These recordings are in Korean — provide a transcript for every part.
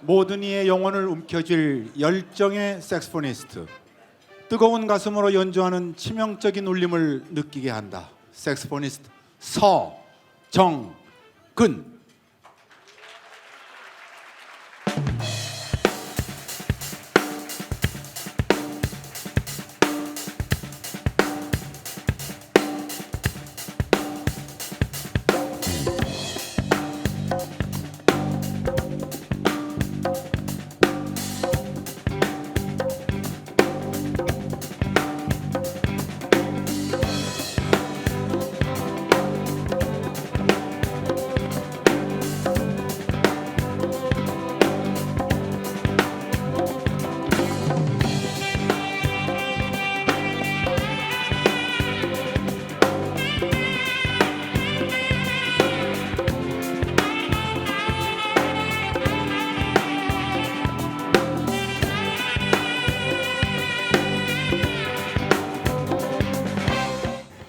모든 이의 영혼을 움켜쥘 열정의 색스포니스트. 뜨거운 가슴으로 연주하는 치명적인 울림을 느끼게 한다. 색스포니스트 서정근.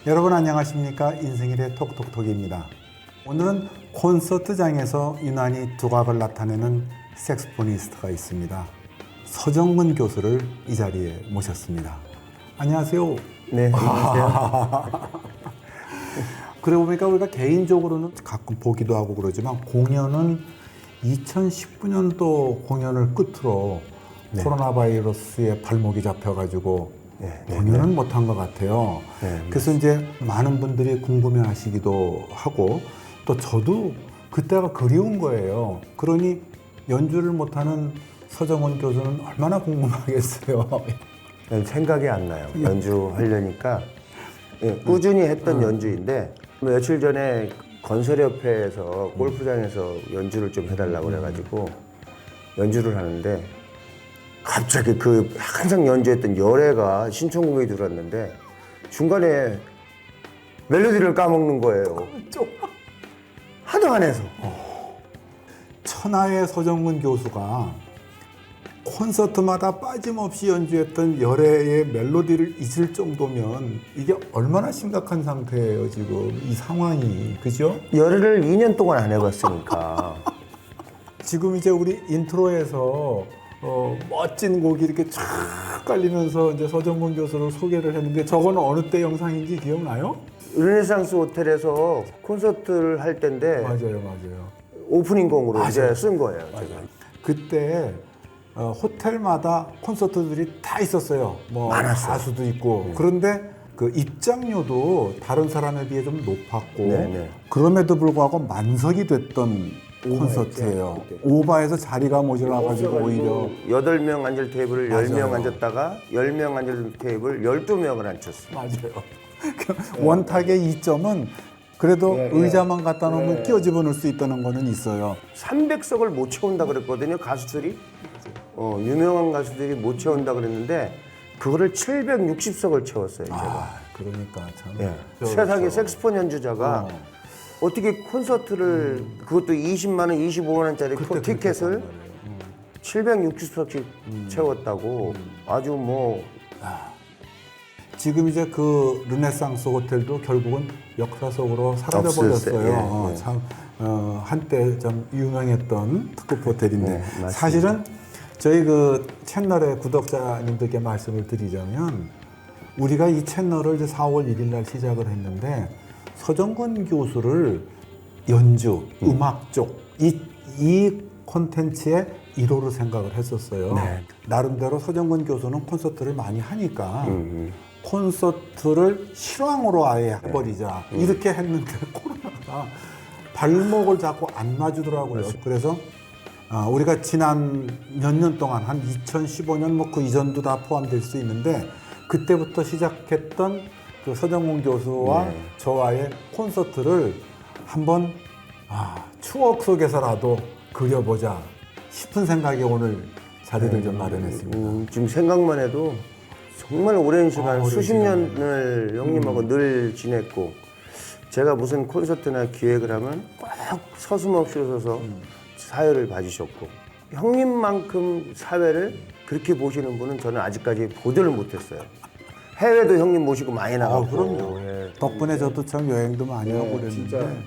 여러분 안녕하십니까 인생일의 톡톡톡입니다. 오늘은 콘서트장에서 유난히 두각을 나타내는 색스포니스트가 있습니다. 서정문 교수를 이 자리에 모셨습니다. 안녕하세요. 네, 안녕하세요. 그러고 보니까 우리가 개인적으로는 가끔 보기도 하고 그러지만 공연은 2019년도 공연을 끝으로 코로나 바이러스에 발목이 잡혀가지고 네, 네, 공연은 못한 것 같아요. 네, 그래서 이제 많은 분들이 궁금해하시기도 하고 또 저도 그때가 그리운 거예요. 그러니 연주를 못하는 서정원 교수는 얼마나 궁금하겠어요. 네, 생각이 안 나요. 연주하려니까 예, 꾸준히 했던 연주인데 며칠 전에 건설협회에서 골프장에서 연주를 좀 해달라고 그래가지고 연주를 하는데 갑자기 그 항상 연주했던 열애가 신청곡이 들어왔는데 중간에 멜로디를 까먹는 거예요. 하도 안 해서. 천하의 서정문 교수가 콘서트마다 빠짐없이 연주했던 열애의 멜로디를 잊을 정도면 이게 얼마나 심각한 상태예요 지금 이 상황이 그죠? 열애를 2년 동안 안 해봤으니까. 지금 이제 우리 인트로에서 어, 멋진 곡이 이렇게 쫙 깔리면서 이제 서정문 교수를 소개를 했는데 저건 어느 때 영상인지 기억나요? 르네상스 호텔에서 콘서트를 할 때인데 맞아요, 맞아요. 오프닝 곡으로 이제 쓴 거예요. 제가. 그때 어, 호텔마다 콘서트들이 다 있었어요. 뭐 많았어요. 가수도 있고 그런데 그 입장료도 다른 사람에 비해 좀 높았고 네, 네. 그럼에도 불구하고 만석이 됐던 콘서트예요. 오바해서 자리가 모자라가지고 오히려 여덟 명 앉을 테이블을 열 명. 앉았다가 열 명 앉을 테이블 열두 명을 앉혔어요. 맞아요. 그 원탁의 이점은 그래도 네, 네. 의자만 갖다 놓으면 끼워 집어넣을 수 있다는 거는 있어요. 300석을 못 채운다 그랬거든요. 가수들이 어, 유명한 가수들이 못 채운다 그랬는데 그거를 760석을 채웠어요. 제가. 아, 그러니까 참. 예. 그렇죠. 세상에 색스폰 연주자가 어. 어. 떻게 콘서트를 그것도 20만 원, 25만 원짜리 그렇게 티켓을 했단 말이에요. 음. 760석씩 채웠다고 아주 뭐 지금 이제 그 르네상스 호텔도 결국은 역사 속으로 사라져. 버렸어요. 예, 어, 예. 참 어, 한때 좀 유명했던 특급 호텔인데 네, 맞습니다. 사실은 저희 그 채널의 구독자님들께 말씀을 드리자면 우리가 이 채널을 이제 4월 1일 날 시작을 했는데 서정근 교수를 연주, 음. 악 쪽, 이, 이 콘텐츠의 1호로 생각을 했었어요. 네. 나름대로 서정근 교수는 콘서트를 많이 하니까 음, 콘서트를 실황으로 아예 해버리자 이렇게 했는데 코로나가 발목을 잡고 안 놔주더라고요. 그래서 아, 우리가 지난 몇 년 동안 한 2015년 뭐 그 이전도 다 포함될 수 있는데 그때부터 시작했던 그 서정훈 교수와 네. 저와의 콘서트를 한번 아, 추억 속에서라도 그려보자 싶은 생각에 오늘 자리를 좀 마련했습니다. 음, 지금 생각만 해도 정말 오랜 시간 아, 수십 시간. 년을 형님하고 늘 지냈고 제가 무슨 콘서트나 기획을 하면 꼭 서슴없이 오셔서 사회를 봐주셨고 형님만큼 사회를 그렇게 보시는 분은 저는 아직까지 보지를 못했어요. 해외도 형님 모시고 많이 나가고 아, 그럼요. 예. 덕분에 저도 참 여행도 많이 하고 진짜. 그랬는데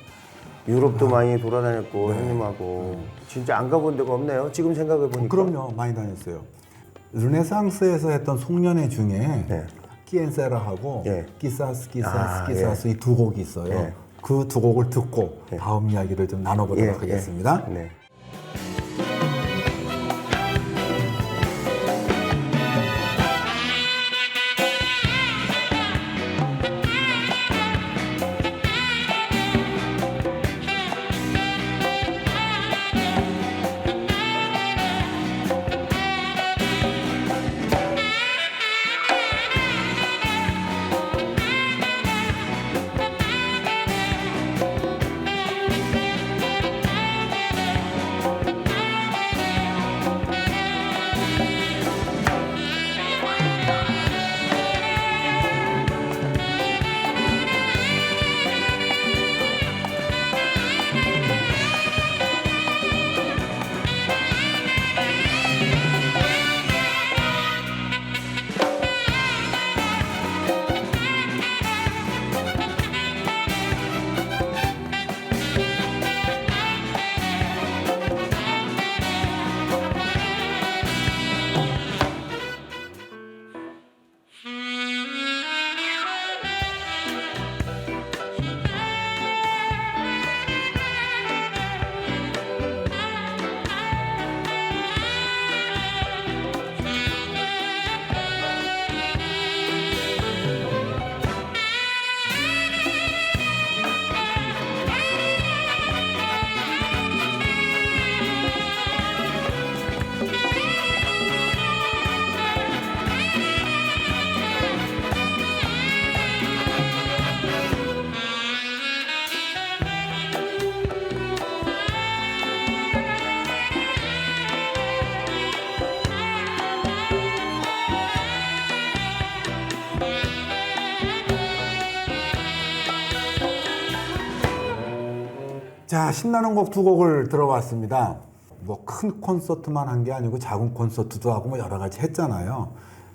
유럽도 많이 돌아다녔고 형님하고 진짜 안 가본 데가 없네요. 지금 생각해 보니까. 그럼요, 많이 다녔어요. 르네상스에서 했던 송년회 중에 네. 끼엔세라하고 예. 끼사스 끼사스 아, 끼사스 이 두 곡이 있어요. 예. 그 두 곡을 듣고 다음 이야기를 좀 나눠보도록 하겠습니다. 네. 자, 신나는 곡 두 곡을 들어봤습니다. 뭐 큰 콘서트만 한 게 아니고 작은 콘서트도 하고 뭐 여러 가지 했잖아요.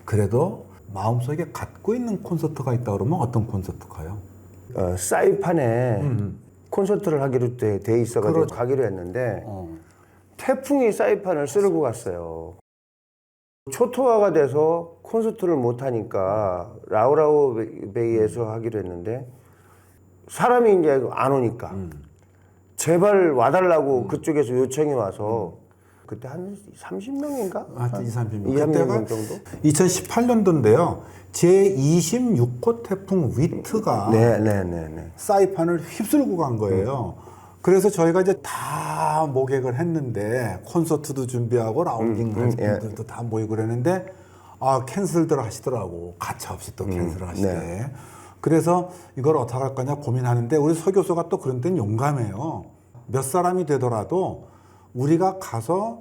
그래도 마음속에 갖고 있는 콘서트가 있다 그러면 어떤 콘서트가요? 어, 사이판에 콘서트를 하기로 돼, 돼 있어가지고 그렇죠. 가기로 했는데 어. 태풍이 사이판을 쓸고 갔어요. 초토화가 돼서 콘서트를 못 하니까 라우라우 베이에서 하기로 했는데 사람이 이제 안 오니까 제발 와달라고 그쪽에서 요청이 와서 그때 한 30명인가? 하여튼 2, 30명. 2, 30명 정도? 2018년도인데요. 제26호 태풍 위트가 네, 네, 네, 네. 사이판을 휩쓸고 간 거예요. 그래서 저희가 이제 다 모객을 했는데 콘서트도 준비하고 라운딩 음, 할 예. 분들도 다 모이고 그랬는데 아 캔슬들 하시더라고 가차 없이 음, 또 캔슬을 하시대. 네. 그래서 이걸 어떻게 할 거냐 고민하는데 우리 서 교수가 또 그런 데는 용감해요. 몇 사람이 되더라도 우리가 가서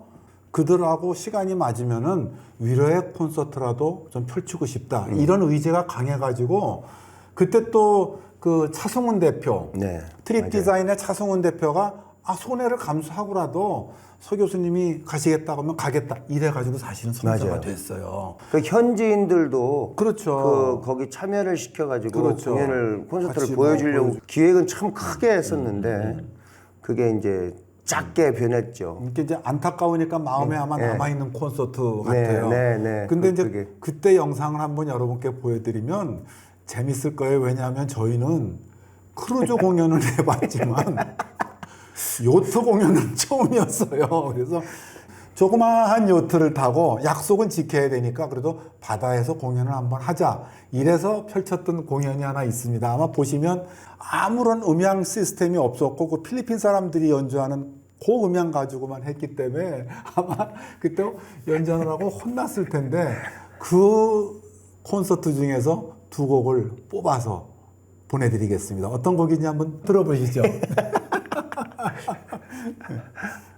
그들하고 시간이 맞으면은 위로의 콘서트라도 좀 펼치고 싶다. 음. 이런 의지가 강해가지고 그때 또 그 차승훈 대표 네, 트립 맞아요. 디자인의 차승훈 대표가 아 손해를 감수하고라도 서 교수님이 가시겠다고 하면 가겠다 이래가지고 사실은 성사가 맞아요. 됐어요. 그 현지인들도 그렇죠. 그 거기 참여를 시켜가지고 그렇죠. 공연을 콘서트를 보여주려고 보여주- 기획은 참 크게 했었는데 그게 이제 작게 변했죠. 이게 이제 안타까우니까 마음에 아마 네. 남아 있는 콘서트 네, 같아요. 네, 네. 근데 그- 이제 그게. 그때 영상을 한번 여러분께 보여드리면 재밌을 거예요. 왜냐하면 저희는 크루즈 공연을 해봤지만 요트 공연은 처음이었어요. 그래서 조그마한 요트를 타고 약속은 지켜야 되니까 그래도 바다에서 공연을 한번 하자. 이래서 펼쳤던 공연이 하나 있습니다. 아마 보시면 아무런 음향 시스템이 없었고 그 필리핀 사람들이 연주하는 고음향 가지고만 했기 때문에 아마 그때 연주를 하고 혼났을 텐데 그 콘서트 중에서 두 곡을 뽑아서 보내드리겠습니다. 어떤 곡인지 한번 들어보시죠.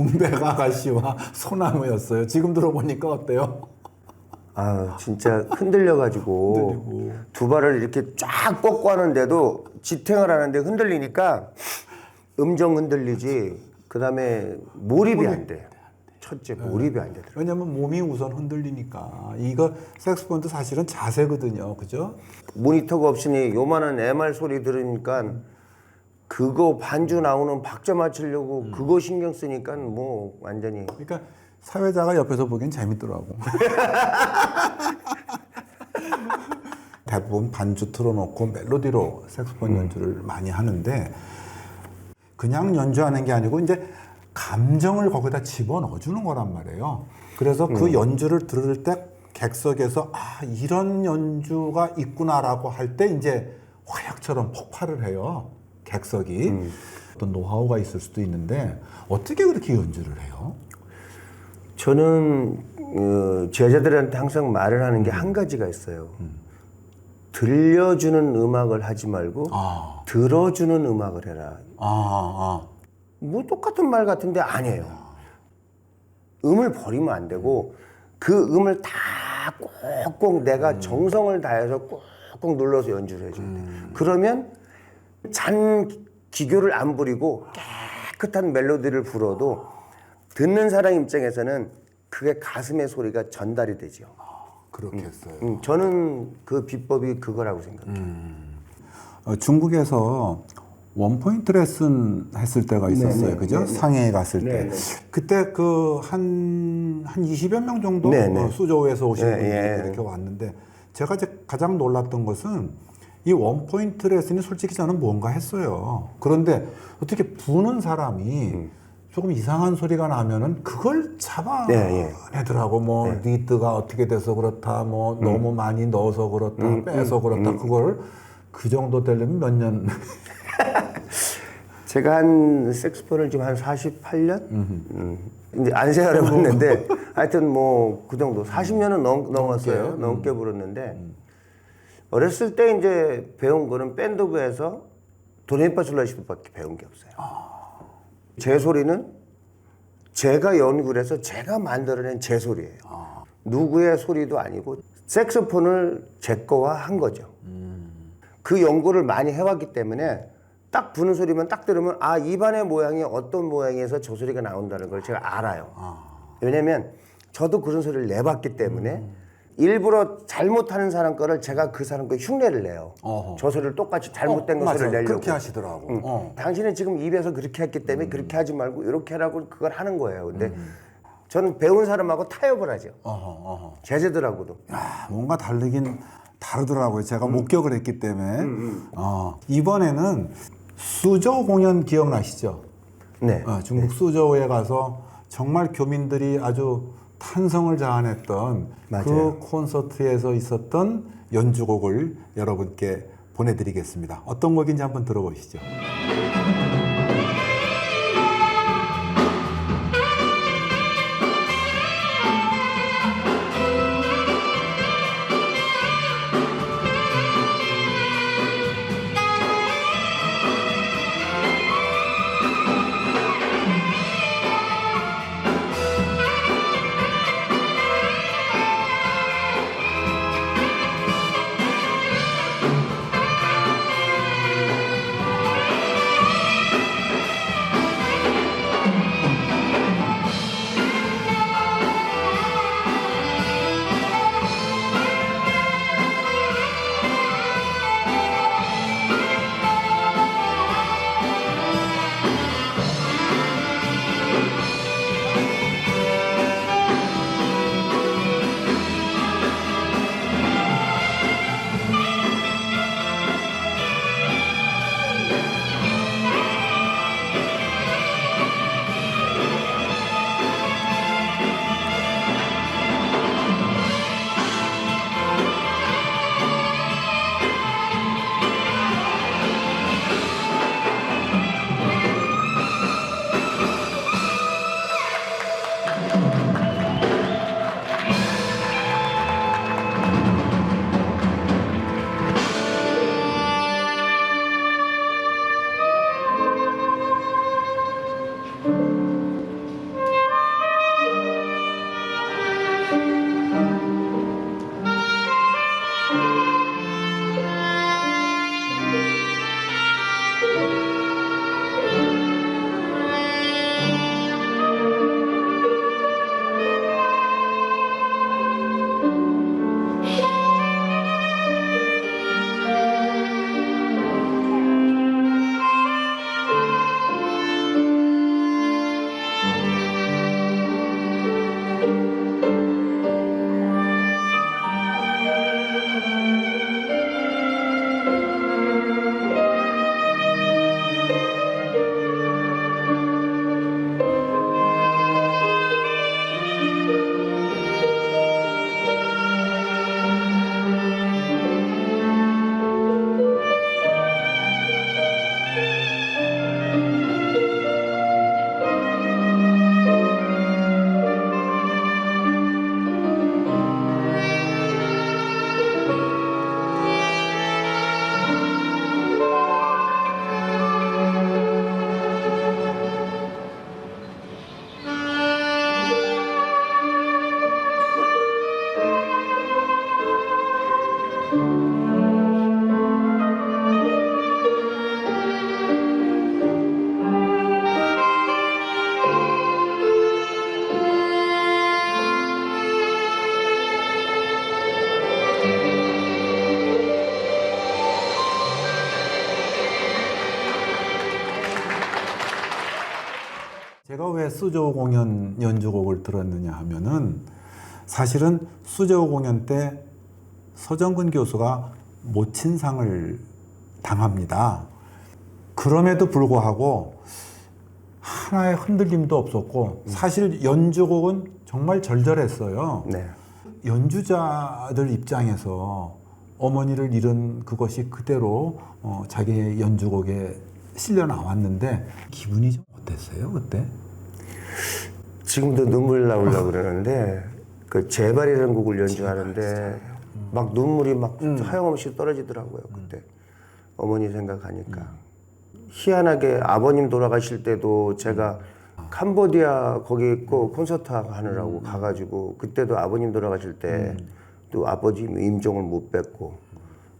동백 아가씨와 소나무였어요. 지금 들어보니까 어때요? 아 진짜 흔들려가지고 두 발을 이렇게 쫙 뻗고 하는데도 지탱을 하는데 흔들리니까 음정 흔들리지 그 다음에 몰입이 안 돼. 첫째 몰입이 안 되더라고. 왜냐면 몸이 우선 흔들리니까. 이거 색소폰도 사실은 자세거든요. 그죠? 모니터가 없으니 요만한 MR 소리 들으니까 그거 반주 나오는 박자 맞추려고 그거 신경 쓰니까 뭐 완전히 그러니까 사회자가 옆에서 보기엔 재밌더라고. 대부분 반주 틀어놓고 멜로디로 색소폰 연주를 많이 하는데 그냥 연주하는 게 아니고 이제 감정을 거기다 집어넣어 주는 거란 말이에요. 그래서 그 연주를 들을 때 객석에서 아 이런 연주가 있구나라고 할 때 이제 화약처럼 폭발을 해요. 객석이 어떤 노하우가 있을 수도 있는데 어떻게 그렇게 연주를 해요? 저는 어, 제자들한테 항상 말을 하는 게 한 가지가 있어요. 들려주는 음악을 하지 말고 아, 들어주는 음악을 해라. 아, 뭐 똑같은 말 같은데 아니에요. 음을 버리면 안 되고 그 음을 다 꼭꼭 내가 정성을 다해서 꼭꼭 눌러서 연주를 해줘야 돼. 그러면 잔 기교를 안 부리고 깨끗한 멜로디를 불어도 듣는 사람 입장에서는 그게 가슴의 소리가 전달이 되죠. 아, 그렇게 했어요. 음, 저는 그 비법이 그거라고 생각해요. 어, 중국에서 원포인트 레슨 했을 때가 있었어요. 네네, 그죠? 네네. 상해에 갔을 때. 네네. 그때 그 한, 한 20여 명 정도 네네. 어, 수저우에서 오신 예, 분들이 예. 이렇게 왔는데 제가 이제 가장 놀랐던 것은 이 원포인트 레슨이 솔직히 저는 뭔가 했어요. 그런데 어떻게 부는 사람이 음. 조금 이상한 소리가 나면은 그걸 네, 잡아내더라고. 뭐 리드가 어떻게 돼서 그렇다. 뭐 음. 너무 많이 넣어서 그렇다. 빼서 그렇다. 그걸 그 정도 되려면 몇 년. 제가 한 색스폰을 지금 한 48년? 음. 이제 안 세어봤는데 하여튼 뭐 그 정도 40년은 넘, 넘었어요. 넘게 불었는데 어렸을 때 이제 배운 거는 밴드부에서 도레미파솔라시도밖에 배운 게 없어요. 제 소리는 제가 연구를 해서 제가 만들어낸 제 소리예요. 누구의 소리도 아니고 색소폰을 제 거화 한 거죠. 그 연구를 많이 해왔기 때문에 딱 부는 소리만 딱 들으면 아 입안의 모양이 어떤 모양에서 저 소리가 나온다는 걸 제가 알아요. 왜냐면 저도 그런 소리를 내봤기 때문에 일부러 잘못하는 사람 거를 제가 그 사람 거 흉내를 내요. 어허. 저 소리를 똑같이 잘못된 어, 거 소리를 맞아. 내려고. 그렇게 하시더라고. 어. 당신은 지금 입에서 그렇게 했기 때문에 그렇게 하지 말고 이렇게 하라고 그걸 하는 거예요. 근데 저는 배운 사람하고 타협을 하죠. 어허, 어허. 제자들하고도. 야, 뭔가 다르긴 다르더라고요. 제가 목격을 했기 때문에. 어, 이번에는 수저 공연 기억나시죠? 네. 어, 중국 수저우에 가서 정말 교민들이 아주 탄성을 자아냈던 그 맞아요. 콘서트에서 있었던 연주곡을 여러분께 보내드리겠습니다. 어떤 곡인지 한번 들어보시죠. 수조 공연 연주곡을 들었느냐 하면은 사실은 수조 공연 때 서정근 교수가 모친상을 당합니다. 그럼에도 불구하고 하나의 흔들림도 없었고 사실 연주곡은 정말 절절했어요. 네. 연주자들 입장에서 어머니를 잃은 그것이 그대로 어, 자기의 연주곡에 실려 나왔는데 기분이 좀 어땠어요 그때? 지금도 눈물 나오려고 그러는데 그 제발이라는 곡을 연주하는데 막 눈물이 막 하염없이 떨어지더라고요 그때. 어머니 생각하니까. 희한하게 아버님 돌아가실 때도 제가 캄보디아 거기 있고 콘서트 하느라고 가가지고 그때도 아버님 돌아가실 때 또 아버지 임종을 못 뵙고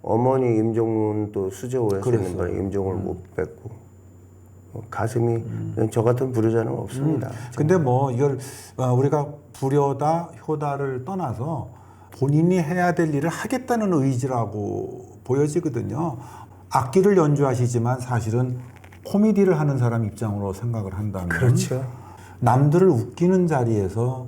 어머니 임종은 또 수저호에서 있는 거에 임종을 못 뵙고. 어, 가슴이 저 같은 불효자는 없습니다. 근데 뭐 이걸 어, 우리가 불효다 효다를 떠나서 본인이 해야 될 일을 하겠다는 의지라고 보여지거든요. 악기를 연주하시지만 사실은 코미디를 하는 사람 입장으로 생각을 한다면 그렇죠. 남들을 웃기는 자리에서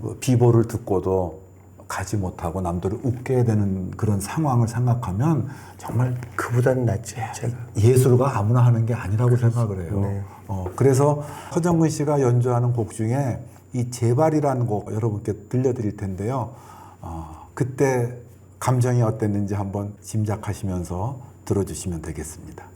그 비보를 듣고도 가지 못하고 남들을 웃게 되는 그런 상황을 생각하면 정말 그보다는 낫지 제가. 예술가 아무나 하는 게 아니라고 생각을 해요. 네. 어, 그래서 허정근 씨가 연주하는 곡 중에 이 제발이라는 곡 여러분께 들려드릴 텐데요. 어, 그때 감정이 어땠는지 한번 짐작하시면서 들어주시면 되겠습니다.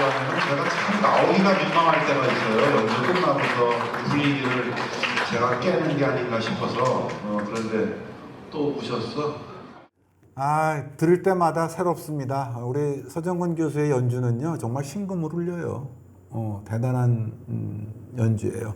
연주하면 제가 참 나오기가 민망할 때가 있어요. 연주 끝나고서 그 분위기를 제가 깨는 게 아닌가 싶어서 어, 그런데 또 오셨어? 아, 들을 때마다 새롭습니다. 우리 서정근 교수의 연주는요, 정말 심금을 울려요. 어, 대단한 음, 연주예요.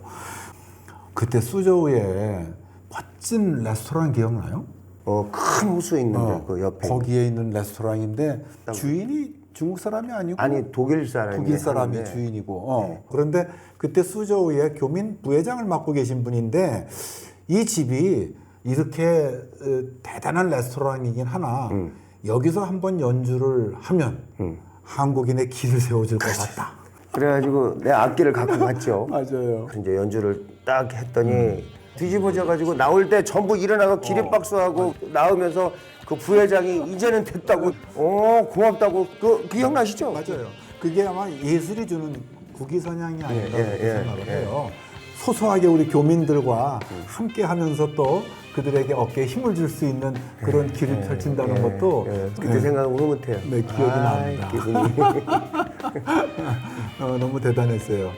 그때 수저우에 멋진 레스토랑 기억나요? 어, 큰 호수 있는데 어, 그 옆에 거기에 있는 레스토랑인데 주인이 중국 사람이 아니고 아니 독일 사람이 독일 사람이 하는데 주인이고 어. 그런데 그때 수저우에 교민 부회장을 맡고 계신 분인데 이 집이 이렇게 어, 대단한 레스토랑이긴 하나 음. 여기서 한번 연주를 하면 음. 한국인의 길을 세워줄 것 같다. 그래가지고 내 악기를 갖고 갔죠. 맞아요. 이제 연주를 딱 했더니 뒤집어져 가지고 나올 때 전부 일어나고 기립박수하고 나오면서 그 부회장이 이제는 됐다고 어 고맙다고 그 기억나시죠? 맞아요. 그게 아마 예술이 주는 국기선양이 아닌가 예, 그렇게 예, 생각을 예. 해요. 소소하게 우리 교민들과 함께 하면서 또 그들에게 어깨에 힘을 줄 수 있는 그런 길을 펼친다는 것도 예, 그때 생각은 흐뭇해요. 네, 기억이 납니다. 기분이 어, 너무 대단했어요.